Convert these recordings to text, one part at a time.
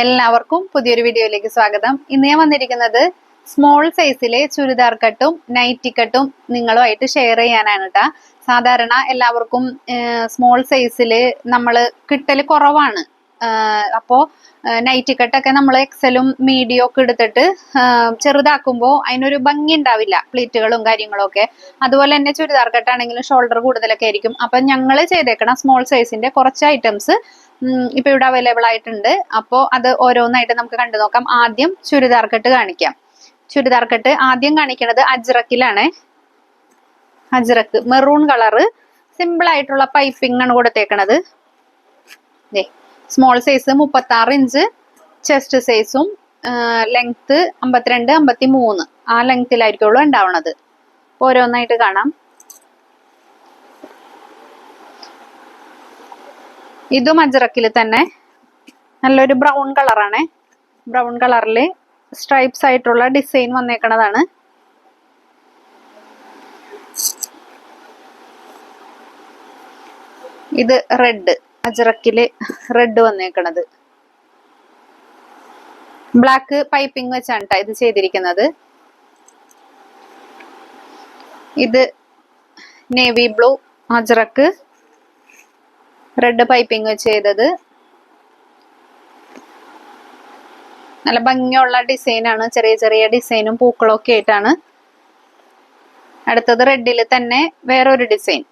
എല്ലാവർക്കും പുതിയൊരു വീഡിയോയിലേക്ക് സ്വാഗതം. ഇന്ന് ഞാൻ വന്നിരിക്കുന്നത് സ്മോൾ സൈസിലെ ചുരിദാർ കട്ടും നൈറ്റി കട്ടും നിങ്ങളുമായിട്ട് ഷെയർ ചെയ്യാനാണ് കേട്ടാ സാധാരണ എല്ലാവർക്കും സ്മോൾ സൈസിൽ നമ്മൾ കിട്ടൽ കുറവാണ്. അപ്പോൾ നൈറ്റി കട്ടൊക്കെ നമ്മൾ എക്സലും മീഡിയം ഒക്കെ എടുത്തിട്ട് ചെറുതാക്കുമ്പോൾ അതിനൊരു ഭംഗി ഉണ്ടാവില്ല പ്ലീറ്റുകളും കാര്യങ്ങളും ഒക്കെ. അതുപോലെ തന്നെ ചുരിദാർ കട്ടാണെങ്കിലും ഷോൾഡർ കൂടുതലൊക്കെ ആയിരിക്കും. അപ്പം ഞങ്ങൾ ചെയ്തേക്കണം സ്മോൾ സൈസിന്റെ കുറച്ച് ഐറ്റംസ് ഇപ്പൊ ഇവിടെ അവൈലബിൾ ആയിട്ടുണ്ട്. അപ്പോ അത് ഓരോന്നായിട്ട് നമുക്ക് കണ്ടു നോക്കാം. ആദ്യം ചുരിദാർ കട്ട് കാണിക്കാം. ചുരിദാർ കട്ട് ആദ്യം കാണിക്കുന്നത് അജ്രക്കിലാണ് അജ്രക്ക് മെറൂൺ കളറ് സിമ്പിൾ ആയിട്ടുള്ള പൈപ്പിംഗ് ആണ് കൊടുത്തേക്കണത്. സ്മോൾ സൈസ് മുപ്പത്തി ആറ് ഇഞ്ച് ചെസ്റ്റ് സൈസും ലെങ്ത് അമ്പത്തിരണ്ട് അമ്പത്തി മൂന്ന് ആ ലെങ്ത്തിലായിരിക്കുള്ളൂ ഉണ്ടാവണത്. ഓരോന്നായിട്ട് കാണാം. ഇതും അജറക്കിൽ തന്നെ. നല്ലൊരു ബ്രൗൺ കളറാണ്. ബ്രൗൺ കളറിൽ സ്ട്രൈപ്സ് ആയിട്ടുള്ള ഡിസൈൻ വന്നേക്കണതാണ്. ഇത് റെഡ് അജറക്കിൽ റെഡ് വന്നേക്കണത്. ബ്ലാക്ക് പൈപ്പിംഗ് വെച്ചാണ് ഇത് ചെയ്തിരിക്കുന്നത്. ഇത് navy blue Ajrak red piping വെച്ച് ചെയ്തത്. നല്ല ഭംഗിയുള്ള ഡിസൈനാണ് ചെറിയ ചെറിയ ഡിസൈനും പൂക്കളൊക്കെ ആയിട്ടാണ്. അടുത്തത് റെഡിൽ തന്നെ വേറൊരു ഡിസൈൻ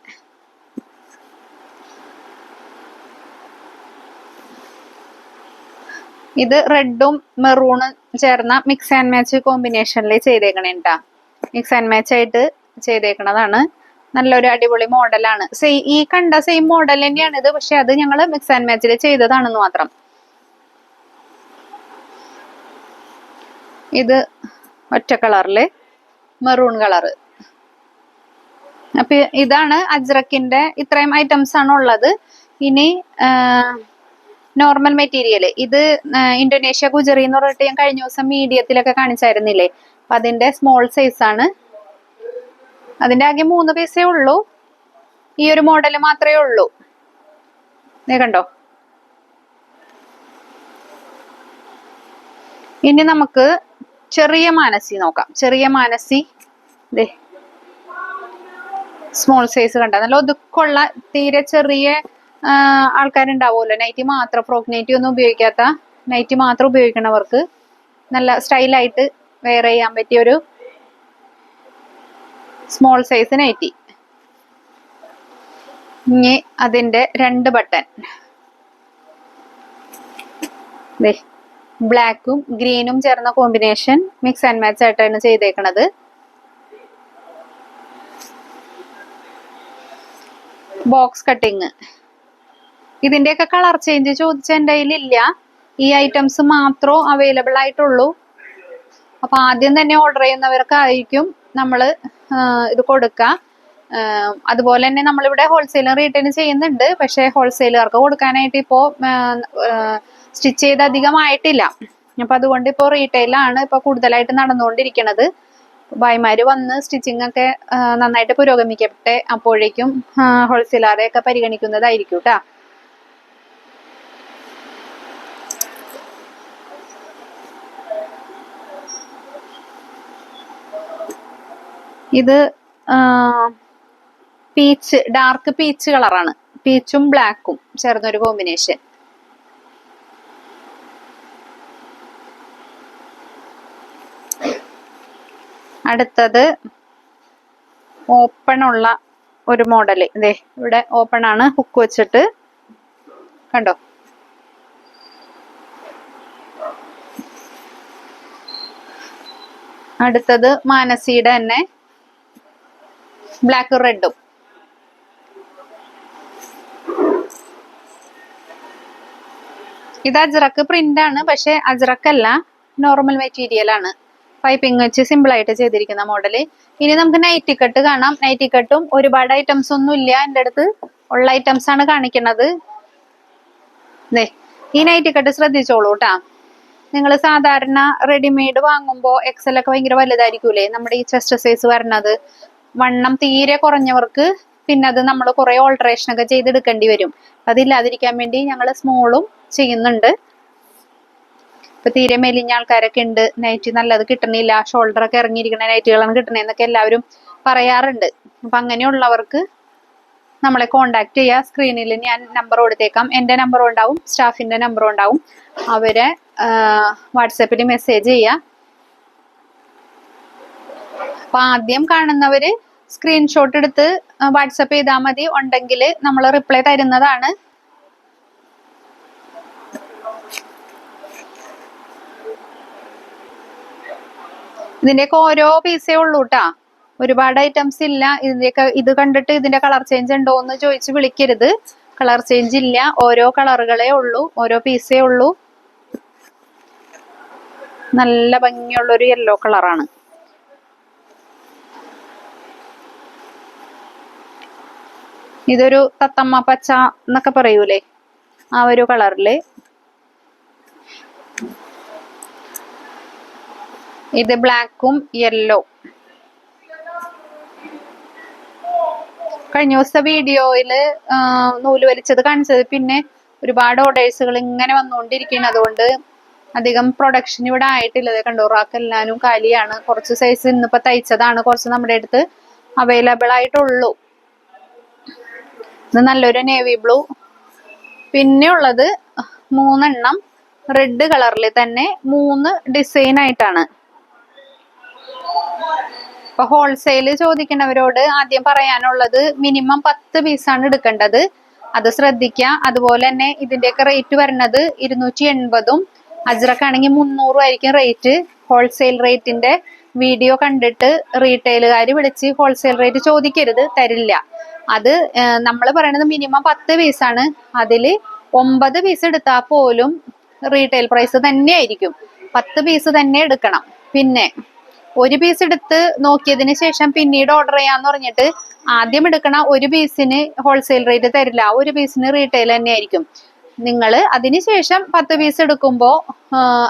ഇത് റെഡും മെറൂണും ചേർന്ന മിക്സ് ആൻഡ് മാച്ച് കോമ്പിനേഷനിൽ ചെയ്തേക്കണേട്ടാ മിക്സ് ആൻഡ് മാച്ച് ആയിട്ട് ചെയ്തേക്കണതാണ്. നല്ലൊരു അടിപൊളി മോഡലാണ്. സെയ് ഈ കണ്ട സെയിം മോഡൽ തന്നെയാണ് ഇത് പക്ഷെ അത് ഞങ്ങൾ മിക്സ് ആൻഡ് മാച്ചിൽ ചെയ്തതാണെന്ന് മാത്രം. ഇത് ഒറ്റ കളറിൽ മെറൂൺ കളറ്. അപ്പൊ ഇതാണ് അജ്രക്കിന്റെ ഇത്രയും ഐറ്റംസ് ആണ് ഉള്ളത്. ഇനി നോർമൽ മെറ്റീരിയൽ ഇത് ഇന്തോനേഷ്യ ഗുജറി എന്ന് പറഞ്ഞിട്ട് ഞാൻ കഴിഞ്ഞ ദിവസം മീഡിയത്തിലൊക്കെ കാണിച്ചായിരുന്നില്ലേ? അപ്പൊ അതിന്റെ സ്മോൾ സൈസ് ആണ്. അതിന്റെ ആകെ മൂന്ന് പീസേ ഉള്ളൂ. ഈ ഒരു മോഡൽ മാത്രമേ ഉള്ളൂ. നീ കണ്ടോ? ഇനി നമുക്ക് ചെറിയ മാനസി നോക്കാം. ചെറിയ മാനസി. ദേ. സ്മോൾ സൈസ് കണ്ട? നല്ല ഒതുക്കുള്ള തീരെ ചെറിയ ആൾക്കാരുണ്ടാവുമല്ലോ. നൈറ്റി മാത്രം ഫ്രോക്ക് നൈറ്റി ഒന്നും ഉപയോഗിക്കാത്ത നൈറ്റി മാത്രം ഉപയോഗിക്കണവർക്ക് നല്ല സ്റ്റൈലായിട്ട് വെയർ ചെയ്യാൻ പറ്റിയ ഒരു സ്മോൾ സൈസ് നൈറ്റി ഇനി അതിന്റെ രണ്ട് ബട്ടൺ ബ്ലാക്കും ഗ്രീനും ചേർന്ന കോമ്പിനേഷൻ മിക്സ് ആൻഡ് മാച്ച് ആയിട്ടാണ് ചെയ്തേക്കണത്. ബോക്സ് കട്ടിങ് ഇതിന്റെയൊക്കെ കളർ ചേഞ്ച് ചോദിച്ച എന്റെ ഈ ഐറ്റംസ് മാത്രം അവൈലബിൾ ആയിട്ടുള്ളൂ. അപ്പൊ ആദ്യം തന്നെ ഓർഡർ ചെയ്യുന്നവർക്കായിരിക്കും നമ്മൾ ഇത് കൊടുക്കുക അതുപോലെ തന്നെ നമ്മളിവിടെ ഹോൾസെയിലും റീറ്റെയിലും ചെയ്യുന്നുണ്ട്. പക്ഷേ ഹോൾസെയിലുകാർക്ക് കൊടുക്കാനായിട്ട് ഇപ്പോൾ സ്റ്റിച്ച് ചെയ്ത് അധികമായിട്ടില്ല. അപ്പം അതുകൊണ്ട് ഇപ്പോൾ റീറ്റെയിലാണ് ഇപ്പോൾ കൂടുതലായിട്ട് നടന്നുകൊണ്ടിരിക്കുന്നത് ഭായിമാർ വന്ന് സ്റ്റിച്ചിങ് ഒക്കെ നന്നായിട്ട് പുരോഗമിക്കട്ടെ അപ്പോഴേക്കും ഹോൾസെയിലറെയൊക്കെ പരിഗണിക്കുന്നതായിരിക്കും കേട്ടാ ഇത് പീച്ച് ഡാർക്ക് പീച്ച് കളറാണ് പീച്ചും ബ്ലാക്കും ചേർന്നൊരു കോമ്പിനേഷൻ അടുത്തത് ഓപ്പൺ ഉള്ള ഒരു മോഡൽ ഇതേ ഇവിടെ ഓപ്പൺ ആണ് ഹുക്ക് വെച്ചിട്ട്. കണ്ടോ? അടുത്തത് മാനസിയുടെ തന്നെ ബ്ലാക്ക് റെഡും. ഇത് അജ്രക്ക് പ്രിന്റ് ആണ് പക്ഷെ അജ്രക്കല്ല നോർമൽ മെറ്റീരിയൽ ആണ്. പൈപ്പിംഗ് വെച്ച് സിമ്പിൾ ആയിട്ട് ചെയ്തിരിക്കുന്ന മോഡൽ ഇനി നമുക്ക് നൈറ്റി കട്ട് കാണാം. നൈറ്റി കട്ടും ഒരുപാട് ഐറ്റംസ് ഒന്നും ഇല്ല. എന്റെ അടുത്ത് ഉള്ള ഐറ്റംസ് ആണ് കാണിക്കുന്നത് ഈ നൈറ്റി കട്ട് ശ്രദ്ധിച്ചോളൂ കേട്ടാ നിങ്ങൾ സാധാരണ റെഡിമെയ്ഡ് വാങ്ങുമ്പോൾ എക്സൽ ഒക്കെ ഭയങ്കര വലുതായിരിക്കൂലേ? നമ്മുടെ ഈ ചെസ്റ്റ് സൈസ് വരണത്. വണ്ണം തീരെ കുറഞ്ഞവർക്ക് പിന്നെ അത് നമ്മൾ കുറെ ഓൾട്ടറേഷൻ ഒക്കെ ചെയ്തെടുക്കേണ്ടി വരും. അതില്ലാതിരിക്കാൻ വേണ്ടി ഞങ്ങൾ സ്മോളും ചെയ്യുന്നുണ്ട്. ഇപ്പൊ തീരെ മെലിഞ്ഞ ആൾക്കാരൊക്കെ ഉണ്ട്. നൈറ്റ് നല്ലത് കിട്ടണില്ല. ഷോൾഡർ ഒക്കെ ഇറങ്ങിയിരിക്കുന്ന നൈറ്റുകളാണ് കിട്ടണേന്നൊക്കെ എല്ലാവരും പറയാറുണ്ട്. അപ്പൊ അങ്ങനെയുള്ളവർക്ക് നമ്മളെ കോണ്ടാക്ട് ചെയ്യുക. സ്ക്രീനിൽ ഞാൻ നമ്പർ കൊടുത്തേക്കാം. എന്റെ നമ്പറും ഉണ്ടാവും സ്റ്റാഫിന്റെ നമ്പറും ഉണ്ടാവും. അവരെ വാട്സപ്പിൽ മെസ്സേജ് ചെയ്യുക. അപ്പൊ ആദ്യം കാണുന്നവര് സ്ക്രീൻഷോട്ട് എടുത്ത് വാട്സപ്പ് ചെയ്താൽ മതി. ഉണ്ടെങ്കിൽ നമ്മൾ റിപ്ലൈ തരുന്നതാണ്. ഇതിന്റെയൊക്കെ ഓരോ പീസേ ഉള്ളൂ കേട്ടാ ഒരുപാട് ഐറ്റംസ് ഇല്ല. ഇതിന്റെയൊക്കെ ഇത് കണ്ടിട്ട് ഇതിന്റെ കളർ ചേഞ്ച് ഉണ്ടോ എന്ന് ചോദിച്ച് വിളിക്കരുത്. കളർ ചേഞ്ച് ഇല്ല. ഓരോ കളറുകളേ ഉള്ളൂ. ഓരോ പീസേ ഉള്ളൂ. നല്ല ഭംഗിയുള്ള ഒരു യെല്ലോ കളറാണ് ഇതൊരു തത്തമ്മ പച്ച എന്നൊക്കെ പറയൂലേ? ആ ഒരു കളറിൽ. ഇത് ബ്ലാക്കും യെല്ലോ. കഴിഞ്ഞ ദിവസത്തെ വീഡിയോയിൽ നൂൽ വലിച്ചത് കാണിച്ചത്. പിന്നെ ഒരുപാട് ഓർഡേഴ്സുകൾ ഇങ്ങനെ വന്നുകൊണ്ടിരിക്കുകയാണ്. അതുകൊണ്ട് അധികം പ്രൊഡക്ഷൻ ഇവിടെ ആയിട്ടില്ല. ദേ കണ്ടോ കാലിയാണ്. കുറച്ച് സൈസ് ഇന്നിപ്പോ തയ്ച്ചതാണ്. കുറച്ച് നമ്മുടെ അടുത്ത് അവൈലബിൾ ആയിട്ടുള്ളൂ. ഇത് നല്ലൊരു നേവി ബ്ലൂ പിന്നെ ഉള്ളത് മൂന്നെണ്ണം റെഡ് കളറിൽ തന്നെ മൂന്ന് ഡിസൈൻ ആയിട്ടാണ്. ഇപ്പൊ ഹോൾസെയിൽ ചോദിക്കുന്നവരോട് ആദ്യം പറയാനുള്ളത് മിനിമം പത്ത് പീസാണ് എടുക്കേണ്ടത്. അത് ശ്രദ്ധിക്കുക അതുപോലെ തന്നെ ഇതിന്റെയൊക്കെ റേറ്റ് വരുന്നത് ഇരുന്നൂറ്റി എൺപതും അജ്രക്കാണെങ്കിൽ മുന്നൂറും ആയിരിക്കും റേറ്റ് ഹോൾസെയിൽ റേറ്റിന്റെ വീഡിയോ കണ്ടിട്ട് റീറ്റെയിലുകാർ വിളിച്ച് ഹോൾസെയിൽ റേറ്റ് ചോദിക്കരുത് തരില്ല. അത് നമ്മൾ പറയണത് മിനിമം പത്ത് പീസാണ് അതിൽ ഒമ്പത് പീസ് എടുത്താൽ പോലും റീറ്റെയിൽ പ്രൈസ് തന്നെ ആയിരിക്കും പത്ത് പീസ് തന്നെ എടുക്കണം. പിന്നെ ഒരു പീസ് എടുത്ത് നോക്കിയതിന് ശേഷം പിന്നീട് ഓർഡർ ചെയ്യാന്ന് പറഞ്ഞിട്ട് ആദ്യം എടുക്കണ ഒരു പീസിന് ഹോൾസെയിൽ റേറ്റ് തരില്ല. ആ ഒരു പീസിന് റീറ്റെയിൽ തന്നെ ആയിരിക്കും നിങ്ങൾ അതിനുശേഷം പത്ത് പീസ് എടുക്കുമ്പോൾ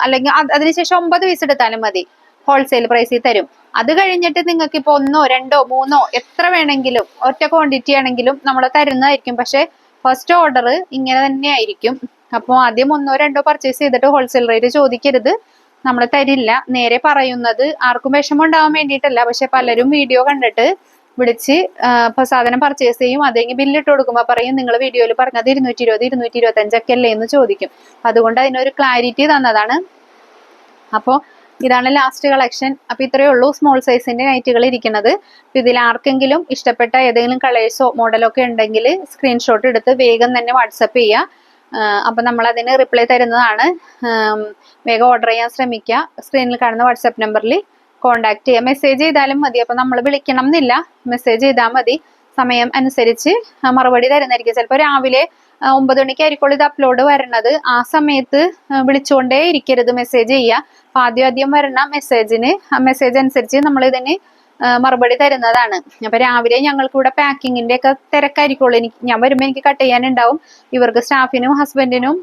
അല്ലെങ്കിൽ അത് അതിനുശേഷം ഒമ്പത് പീസ് എടുത്താലും മതി. ഹോൾസെയിൽ പ്രൈസിൽ തരും. അത് കഴിഞ്ഞിട്ട് നിങ്ങൾക്ക് ഇപ്പോൾ ഒന്നോ രണ്ടോ മൂന്നോ എത്ര വേണമെങ്കിലും ഒറ്റ ക്വാണ്ടിറ്റി ആണെങ്കിലും നമ്മൾ തരുന്നതായിരിക്കും. പക്ഷേ ഫസ്റ്റ് ഓർഡർ ഇങ്ങനെ തന്നെ ആയിരിക്കും. അപ്പോൾ ആദ്യം ഒന്നോ രണ്ടോ പർച്ചേസ് ചെയ്തിട്ട് ഹോൾസെയിൽ റേറ്റ് ചോദിക്കരുത്. നമ്മൾ തരില്ല. നേരെ പറയുന്നത് ആർക്കും വിഷമം ഉണ്ടാവാൻ വേണ്ടിയിട്ടല്ല. പക്ഷെ പലരും വീഡിയോ കണ്ടിട്ട് വിളിച്ച് ഇപ്പൊ സാധനം പർച്ചേസ് ചെയ്യും. അതെങ്കിൽ ബില്ലിട്ട് കൊടുക്കുമ്പോൾ പറയും നിങ്ങൾ വീഡിയോയിൽ പറഞ്ഞത് ഇരുന്നൂറ്റി ഇരുപത് ഇരുന്നൂറ്റി ഇരുപത്തഞ്ചൊക്കെ അല്ലേ? എന്ന് ചോദിക്കും. അതുകൊണ്ട് അതിനൊരു ക്ലാരിറ്റി തന്നതാണ്. അപ്പോൾ ഇതാണ് ലാസ്റ്റ് കളക്ഷൻ അപ്പൊ ഇത്രയേ ഉള്ളൂ സ്മോൾ സൈസിന്റെ നൈറ്റുകൾ ഇരിക്കുന്നത്. ഇതിൽ ആർക്കെങ്കിലും ഇഷ്ടപ്പെട്ട ഏതെങ്കിലും കളേഴ്സോ മോഡലോ ഒക്കെ ഉണ്ടെങ്കിൽ സ്ക്രീൻഷോട്ട് എടുത്ത് വേഗം തന്നെ വാട്സപ്പ് ചെയ്യുക അപ്പൊ നമ്മൾ അതിന് റിപ്ലൈ തരുന്നതാണ്. വേഗം ഓർഡർ ചെയ്യാൻ ശ്രമിക്കുക. സ്ക്രീനിൽ കാണുന്ന വാട്സപ്പ് നമ്പറിൽ കോണ്ടാക്ട് ചെയ്യുക മെസ്സേജ് ചെയ്താലും മതി. അപ്പൊ നമ്മൾ വിളിക്കണം എന്നില്ല മെസ്സേജ് ചെയ്താൽ മതി. സമയം അനുസരിച്ച് മറുപടി തരുന്നതായിരിക്കും. ചിലപ്പോൾ രാവിലെ ഒമ്പത് മണിക്കായിരിക്കും ഇത് അപ്ലോഡ് വരണത്. ആ സമയത്ത് വിളിച്ചുകൊണ്ടേ ഇരിക്കരുത് മെസ്സേജ് ചെയ്യുക അപ്പൊ ആദ്യം ആദ്യം വരണ മെസ്സേജിന് ആ മെസ്സേജ് അനുസരിച്ച് നമ്മൾ ഇതിന് മറുപടി തരുന്നതാണ്. അപ്പൊ രാവിലെ ഞങ്ങൾക്ക് ഇവിടെ പാക്കിങ്ങിന്റെ ഒക്കെ തിരക്കായിരിക്കുള്ളൂ. എനിക്ക് ഞാൻ വരുമ്പോൾ എനിക്ക് കട്ട് ചെയ്യാനുണ്ടാവും. ഇവർക്ക് സ്റ്റാഫിനും ഹസ്ബൻഡിനും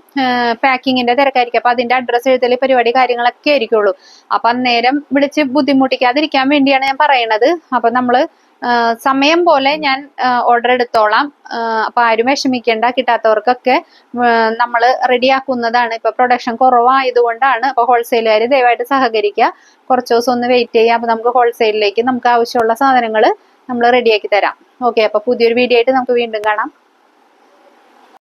പാക്കിങ്ങിന്റെ തിരക്കായിരിക്കും. അപ്പൊ അതിന്റെ അഡ്രസ്സ് എഴുതൽ പരിപാടി കാര്യങ്ങളൊക്കെ ആയിരിക്കുള്ളൂ. അപ്പൊ അന്നേരം വിളിച്ച് ബുദ്ധിമുട്ടിക്കാതിരിക്കാൻ വേണ്ടിയാണ് ഞാൻ പറയണത്. അപ്പൊ നമ്മൾ സമയം പോലെ ഞാൻ ഓർഡർ എടുത്തോളാം. അപ്പൊ ആരും വിഷമിക്കേണ്ട കിട്ടാത്തവർക്കൊക്കെ നമ്മൾ റെഡിയാക്കുന്നതാണ് ഇപ്പൊ പ്രൊഡക്ഷൻ കുറവായതുകൊണ്ടാണ് അപ്പൊ ഹോൾസെയിലുകാർ ദയവായിട്ട് സഹകരിക്കുക കുറച്ച് ദിവസം ഒന്ന് വെയിറ്റ് ചെയ്യാം അപ്പൊ നമുക്ക് ഹോൾസെയിലിലേക്ക് നമുക്ക് ആവശ്യമുള്ള സാധനങ്ങൾ നമ്മൾ റെഡിയാക്കി തരാം. ഓക്കെ അപ്പൊ പുതിയൊരു വീഡിയോ ആയിട്ട് നമുക്ക് വീണ്ടും കാണാം.